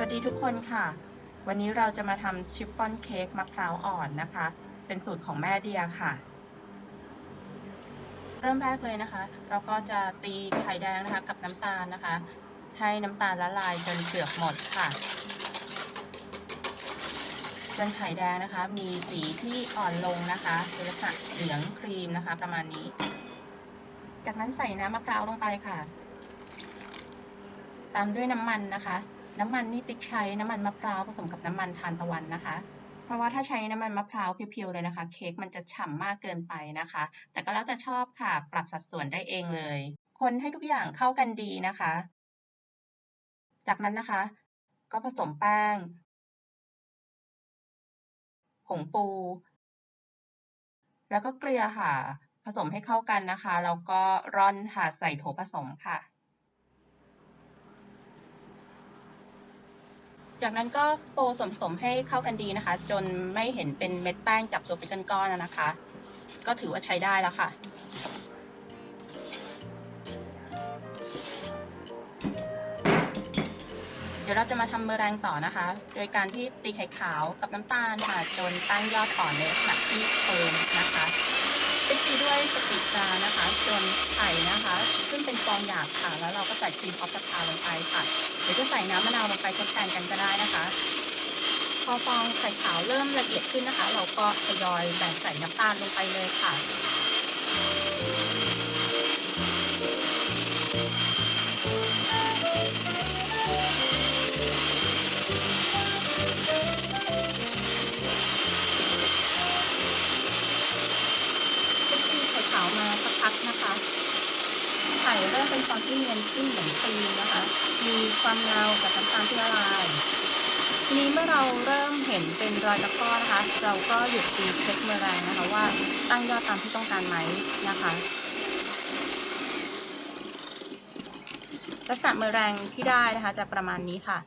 วัสดีทุกคนค่ะ วันนี้เราจะมาทำชิฟฟ่อนเค้กมะพร้าวอ่อนนะคะ เป็นสูตรของแม่เดียค่ะ เริ่มแรกเลยนะคะ เราก็จะตีไข่แดงนะคะกับน้ำตาลนะคะ ให้น้ำตาลละลายจนเกือบหมดค่ะจนไข่แดงนะคะ มีสีที่อ่อนลงนะคะเป็นลักษณะเหลืองครีมนะคะ ประมาณนี้ จากนั้นใส่น้ำมะพร้าวลงไปค่ะ ตามด้วยน้ำมันนะคะ น้ำมันนี่ติ๊กใช้น้ำมันมะพร้าวผสมกับน้ำมันทานตะวันนะคะ เพราะว่าถ้าใช้น้ำมันมะพร้าวเพียวๆเลยนะคะ เค้กมันจะฉ่ำมากเกินไปนะคะ แต่ก็แล้วแต่ชอบค่ะ ปรับสัดส่วนได้เองเลย คนให้ทุกอย่างเข้ากันดีนะคะ จากนั้นนะคะ ก็ผสมแป้งผงฟูแล้วก็เกลือค่ะ ผสมให้เข้ากันนะคะ แล้วก็ร่อนค่ะใส่โถผสมค่ะ จากนั้นก็โปรสมสมให้เข้ากันดีนะคะ จนไม่เห็นเป็นเม็ดแป้งจับตัวเป็นก้อนๆนะคะ ก็ถือว่าใช้ได้แล้วค่ะเดี๋ยวเราจะมาทำเมอแรงต่อนะคะ โดยการที่ตีไข่ขาวกับน้ำตาลค่ะจนตั้งยอดอ่อนในลักษณะที่เฟิร์มนะคะเป็นตีด้วยสปีดจานะคะ จนไข่นะคะ ซึ่งเป็นฟองหยาบค่ะ แล้วเราก็ใส่ครีมออฟสตาลงไปค่ะ ดี๋ยวจะใส่น้ำมะนาวลงไปทดแทนกันก็ได้นะคะ พอฟองไข่ขาวเริ่มละเอียดขึ้นนะคะ เราก็ทยอยแบ่งใส่น้ำตาลลงไปเลยค่ะไข่ขาวมาสักพักนะคะไข่เริ่มเป็นฟองที่เนียนขึ้นเหมือนครีมนะคะ มีความเงาจากน้ำตาลที่ละลายทีนี้เมื่อเราเริ่มเห็นเป็นรอยตะกร้อนะคะ เราก็หยุดตีเช็คเมอแรงนะคะว่าตั้งยอดตามที่ต้องการไหมนะคะลักษณะเมอแรงที่ได้นะคะจะประมาณนี้ค่ะ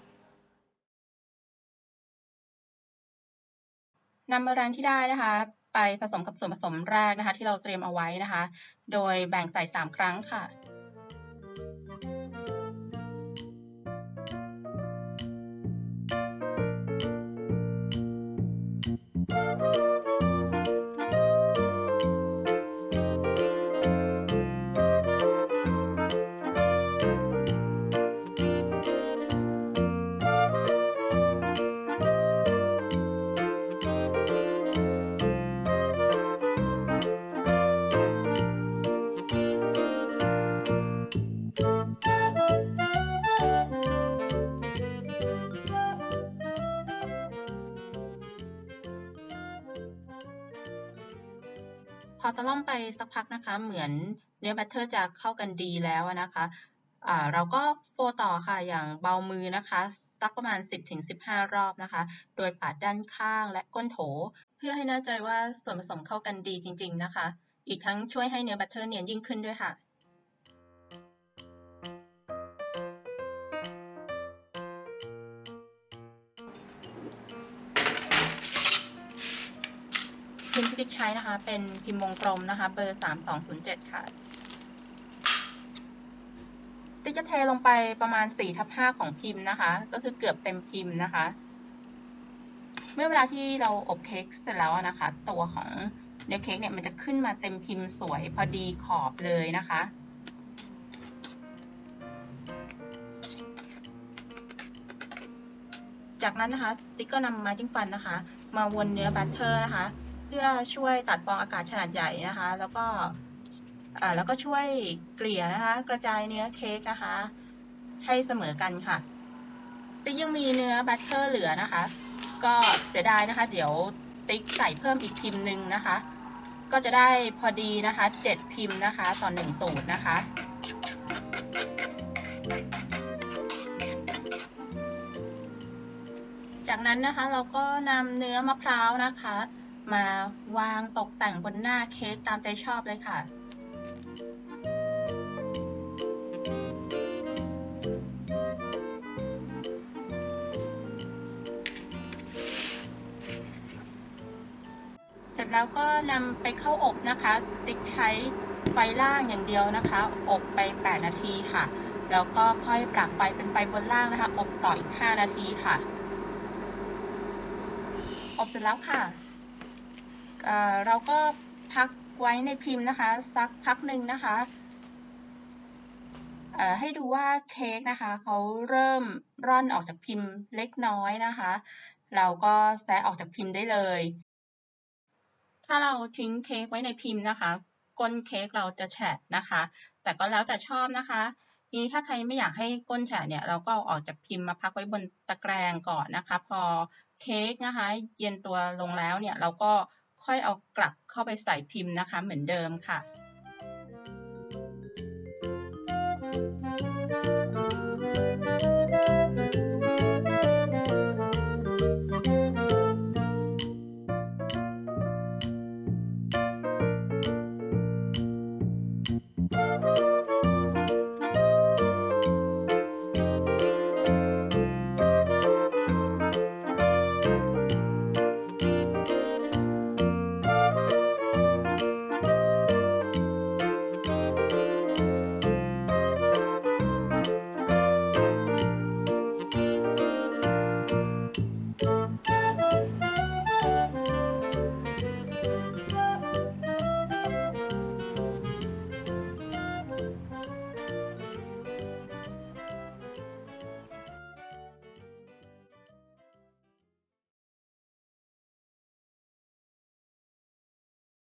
นำเมอแรงที่ได้นะคะ ไปผสมกับส่วนผสมแรกนะคะ ที่เราเตรียมเอาไว้นะคะ โดยแบ่งใส่ 3 ครั้งค่ะ พอตะล่อมไปสักพักนะคะ เหมือนเนื้อแบตเตอร์จะเข้ากันดีแล้วนะคะเราก็โฟต่อค่ะอย่างเบามือนะคะ สักประมาณ 10-15 รอบนะคะ โดยปาดด้านข้างและก้นโถ เพื่อให้แน่ใจว่าส่วนผสมเข้ากันดีจริง ๆ นะคะ อีกทั้งช่วยให้เนื้อแบตเตอร์เนียนยิ่งขึ้นด้วยค่ะ พิมพ์ที่ติ๊กใช้นะคะ เป็นพิมพ์วงกลมนะคะ เบอร์3207ค่ะติ๊กจะเทลงไปประมาณ4ทับ5ของพิมพ์นะคะ ก็คือเกือบเต็มพิมพ์นะคะ เมื่อเวลาที่เราอบเค้กเสร็จแล้วนะคะ ตัวของเนื้อเค้กเนี่ยมันจะขึ้นมาเต็มพิมพ์สวยพอดีขอบเลยนะคะจากนั้นนะคะ ติ๊กก็นำไม้จิ้มฟันนะคะ มาวนเนื้อแบตเตอร์นะคะ พื่อช่วยตัดฟองอากาศขนาดใหญ่นะคะ แล้วก็แล้วก็ช่วยเกลี่ยนะคะ กระจายเนื้อเค้กนะคะ ให้เสมอกันค่ะติ๊กยังมีเนื้อแบตเตอร์เหลือนะคะ ก็เสียดายนะคะ เดี๋ยวติ๊กใส่เพิ่มอีกพิมพ์หนึ่งนะคะ ก็จะได้พอดีนะคะ 7 พิมพ์นะคะต่อหนึ่งสูตรนะคะจากนั้นนะคะเราก็นำเนื้อมะพร้าวนะคะ มาวางตกแต่งบนหน้าเค้กตามใจชอบเลยค่ะ เสร็จแล้วก็นำไปเข้าอบนะคะ ติ๊กใช้ไฟล่างอย่างเดียวนะคะ อบไป 8 นาทีค่ะ แล้วก็ค่อยปรับไปเป็นไฟบนล่างนะคะ อบต่ออีก 5 นาทีค่ะ อบเสร็จแล้วค่ะ เราก็พักไว้ในพิมพ์นะคะ สักพักหนึ่งนะคะให้ดูว่าเค้กนะคะเขาเริ่มร่อนออกจากพิมพ์เล็กน้อยนะคะ เราก็แซะออกจากพิมพ์ได้เลย ถ้าเราทิ้งเค้กไว้ในพิมพ์นะคะ ก้นเค้กเราจะแฉะนะคะ แต่ก็แล้วแต่ชอบนะคะทีนี้ถ้าใครไม่อยากให้ก้นแฉะเนี่ยเราก็ออกจากพิมพ์มาพักไว้บนตะแกรงก่อนนะคะ พอเค้กนะคะ เย็นตัวลงแล้วเนี่ยเราก็ ค่อยเอากลับเข้าไปใส่พิมพ์นะคะ เหมือนเดิมค่ะ